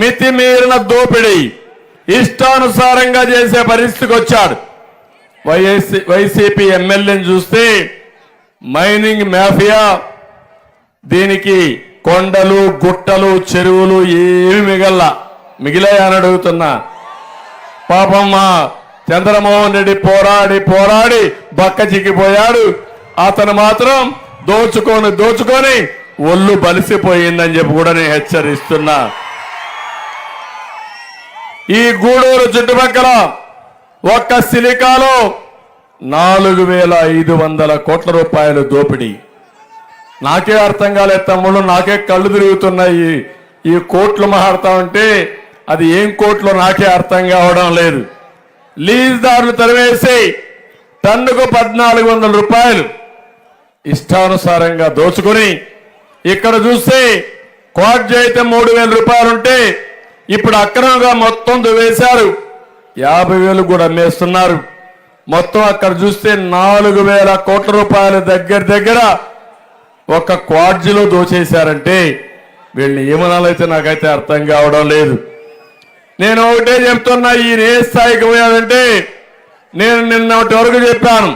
మితిమీరిన దోపిడీ ఇష్టానుసారంగా చేసే పరిస్థితికి వచ్చాడు. వైఎస్సీ వైసీపీ ఎమ్మెల్యేని చూస్తే మైనింగ్ మాఫియా. దీనికి కొండలు గుట్టలు చెరువులు ఏమి మిగల్ల. మిగిలాయని అడుగుతున్నా. పాపం మా చంద్రమోహన్ రెడ్డి పోరాడి పోరాడి బక్క చిక్కిపోయాడు. అతను మాత్రం దోచుకొని దోచుకొని ఒళ్ళు బలిసిపోయిందని చెప్పి కూడా నేను హెచ్చరిస్తున్నా. ఈ గూడూరు చుట్టుపక్కల ఒక్క సిలికాలో నాలుగు వేల ఐదు వందల కోట్ల రూపాయలు దోపిడీ. నాకే అర్థం కాలేదు తమ్ముళ్ళు నాకే కళ్ళు తిరుగుతున్నాయి. ఈ కోట్లు మాట్లాడుతా ఉంటే అది ఏం కోట్లు నాకే అర్థం కావడం లేదు. లీజ్దారులు తరివేసి టన్నుకు పద్నాలుగు వందల రూపాయలు ఇష్టానుసారంగా దోచుకొని ఇక్కడ చూస్తే కోట్ చేయితే మూడు వేల రూపాయలుంటే ఇప్పుడు అక్రమంగా మొత్తం దువేశారు యాభై వేలు కూడా అమ్మేస్తున్నారు మొత్తం అక్కడ చూస్తే నాలుగు వేల కోట్ల రూపాయల దగ్గర దగ్గర ఒక క్వాడ్జీలో దోచేశారంటే వీళ్ళని ఏమనాలైతే నాకైతే అర్థం కావడం లేదు. నేను ఒకటే చెప్తున్నా ఈ ఏ స్థాయికి పోయాడంటే నేను నిన్నటి వరకు చెప్పాను.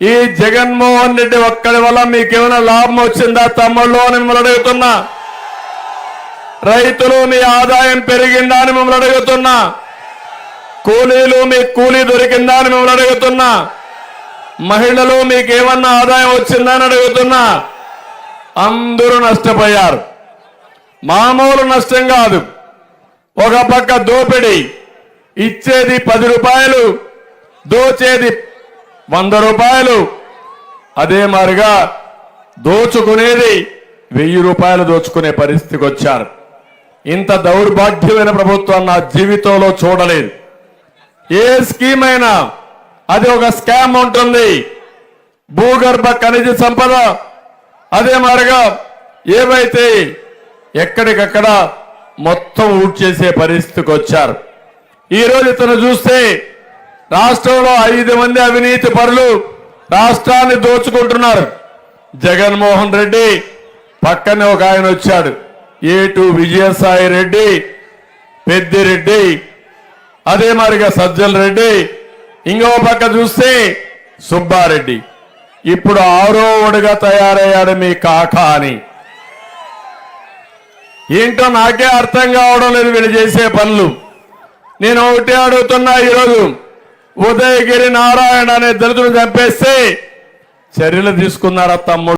ఈ జగన్మోహన్ రెడ్డి ఒక్కడి వల్ల మీకేమైనా లాభం వచ్చిందా తమ్ముళ్ళు అని మిమ్మల్ని అడుగుతున్నా. రైతులు మీ ఆదాయం పెరిగిందా అని మిమ్మల్ని అడుగుతున్నా. కూలీలు మీ కూలీ దొరికిందా అని మిమ్మల్ని అడుగుతున్నా. మహిళలు మీకు ఏమన్నా ఆదాయం వచ్చిందా అని అడుగుతున్నా. అందరూ నష్టపోయారు. మామూలు నష్టం కాదు. ఒక పక్క దోపిడీ. ఇచ్చేది పది రూపాయలు దోచేది వంద రూపాయలు. అదే మారిగా దోచుకునేది వెయ్యి రూపాయలు దోచుకునే పరిస్థితికి వచ్చారు. ఇంత దౌర్భాగ్యమైన ప్రభుత్వం నా జీవితంలో చూడలేదు. ఏ స్కీమ్ అయినా అది ఒక స్కామ్ ఉంటుంది. భూగర్భ ఖనిజ సంపద అదే మారిగా ఏవైతే ఎక్కడికక్కడ మొత్తం ఊడ్చేసే పరిస్థితికి వచ్చారు. ఈరోజు ఇతను చూస్తే రాష్ట్రంలో ఐదు మంది అవినీతి పరులు రాష్ట్రాన్ని దోచుకుంటున్నారు. జగన్మోహన్ రెడ్డి పక్కనే ఒక ఆయన వచ్చాడు. ఏటు విజయసాయి రెడ్డి పెద్దిరెడ్డి అదే మరిగా సజ్జల రెడ్డి ఇంకో పక్క చూస్తే సుబ్బారెడ్డి. ఇప్పుడు ఆరోవుడుగా తయారయ్యాడు మీ కాక అని. ఏంటో నాకే అర్థం కావడం లేదు వీళ్ళు చేసే పనులు. నేను ఒకటే అడుగుతున్నా ఈరోజు ఉదయగిరి నారాయణ అనే దళితుడు చంపేస్తే చర్యలు తీసుకున్నారా తమ్ముడు?